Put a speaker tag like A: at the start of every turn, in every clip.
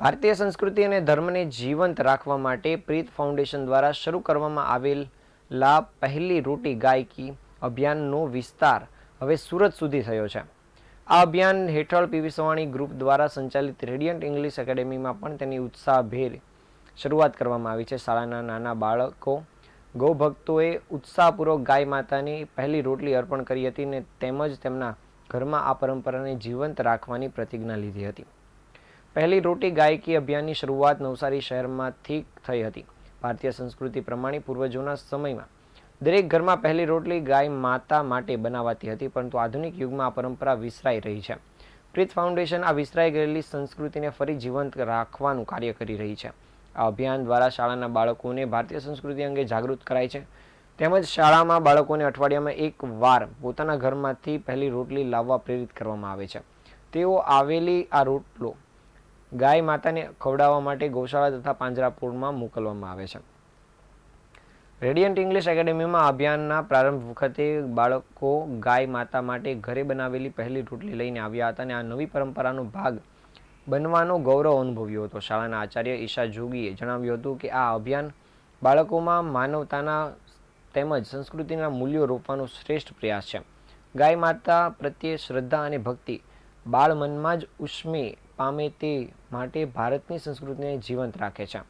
A: ભારતીય સંસ્કૃતિ અને ધર્મને જીવંત રાખવા માટે પ્રીત ફાઉન્ડેશન દ્વારા શરૂ કરવામાં આવેલા પહેલી રોટી ગાયકી અભિયાનનો વિસ્તાર હવે સુરત સુધી થયો છે. આ અભિયાન હેઠળ પીવી સવાણી ગ્રુપ દ્વારા સંચાલિત રેડિયન્ટ ઇંગ્લિશ એકેડેમીમાં પણ તેની ઉત્સાહભેર શરૂઆત કરવામાં આવી છે. શાળાના નાના બાળકો, ગૌભક્તોએ ઉત્સાહપૂર્વક ગાય માતાની પહેલી રોટલી અર્પણ કરી હતી ને તેમજ તેમના ઘરમાં આ પરંપરાને જીવંત રાખવાની પ્રતિજ્ઞા લીધી હતી. પહેલી રોટી ગાયકી અભિયાનની શરૂઆત નવસારી શહેરમાંથી થઈ હતી. ભારતીય સંસ્કૃતિ પ્રમાણે પૂર્વજોના સમયમાં દરેક ઘરમાં પહેલી રોટલી ગાય માતા માટે બનાવાતી હતી, પરંતુ આધુનિક યુગમાં આ પરંપરા વિસરાઈ રહી છે. પ્રીત ફાઉન્ડેશન આ વિસરાઈ ગયેલી સંસ્કૃતિને ફરી જીવંત રાખવાનું કાર્ય કરી રહી છે. આ અભિયાન દ્વારા શાળાના બાળકોને ભારતીય સંસ્કૃતિ અંગે જાગૃત કરાય છે. તેમજ શાળામાં બાળકોને અઠવાડિયામાં એક વાર પોતાના ઘરમાંથી પહેલી રોટલી લાવવા પ્રેરિત કરવામાં આવે છે. તેઓ આવેલી આ રોટલો ગાય માતાને ખવડાવવા માટે ગૌશાળા તથા પાંજરાપુરમાં મોકલવામાં આવે છે. રેડિયન્ટ ઇંગ્લિશ એકેડેમીમાં અભિયાનના પ્રારંભ વખતે બાળકો ગાય માતા માટે ઘરે બનાવેલી પહેલી રોટલી લઈને આવ્યા હતા અને આ નવી પરંપરાનો ભાગ બનવાનો ગૌરવ અનુભવ્યો હતો. શાળાના આચાર્ય ઈશા જોગીએ જણાવ્યું હતું કે આ અભિયાન બાળકોમાં માનવતાના તેમજ સંસ્કૃતિના મૂલ્યો રોપવાનો શ્રેષ્ઠ પ્રયાસ છે. ગાય માતા પ્રત્યે શ્રદ્ધા અને ભક્તિ બાળ મનમાં જ ઉષ્મે પામે તે માટે ભારતની સંસ્કૃતિને જીવંત રાખે છે.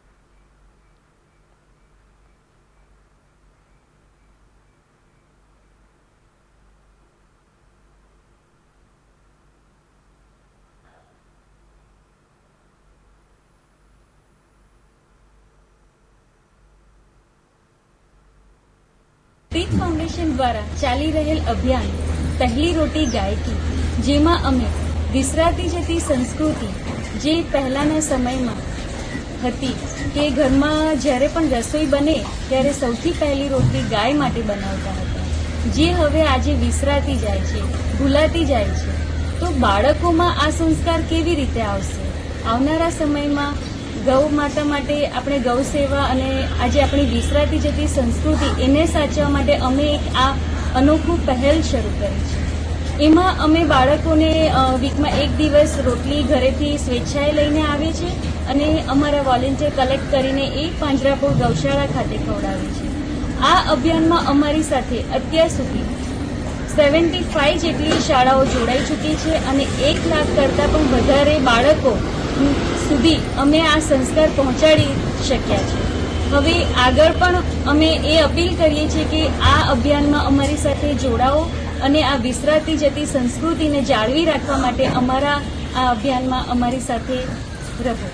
B: પ્રીત ફાઉન્ડેશન દ્વારા ચાલી રહેલ અભિયાન પહેલી રોટી ગાયકી, જેમાં અમે વિસરાતી જતી સંસ્કૃતિ, જે પહેલાના સમયમાં હતી કે ઘરમાં જ્યારે પણ રસોઈ બને, ત્યારે સૌથી પહેલી રોટલી ગાય માટે બનાવતા હતા. જે હવે આજે વિસરાતી જાય છે, ભૂલાતી જાય છે. તો બાળકોમાં આ સંસ્કાર કેવી રીતે આવશે? આવનારા સમયમાં ગૌ માતા માટે આપણે ગૌ સેવા અને આજે આપણી વિસરાતી જતી સંસ્કૃતિ, એને સાચવવા માટે અમે એક આ અનોખું પહેલ શરૂ કરી છે. એમાં અમે બાળકોને વીકમાં એક દિવસ રોટલી ઘરેથી સ્વેચ્છાએ લઈને આવીએ છીએ અને અમારા વોલેન્ટિયર કલેક્ટ કરીને એ પાંજરાપોળ ગૌશાળા ખાતે ખવડાવે છે આ અભિયાનમાં અમારી સાથે અત્યાર સુધી સેવન્ટી ફાઈવ જેટલી શાળાઓ જોડાઈ ચૂકી છે અને એક લાખ કરતાં પણ વધારે બાળકો સુધી અમે આ સંસ્કાર પહોંચાડી શક્યા છે. હવે આગળ પણ અમે એ અપીલ કરીએ છીએ કે આ અભિયાનમાં અમારી સાથે જોડાઓ અને આ વિસરાતી જતી સંસ્કૃતિને જાળવી રાખવા માટે અમારા આ અભિયાનમાં અમારી સાથે રહો.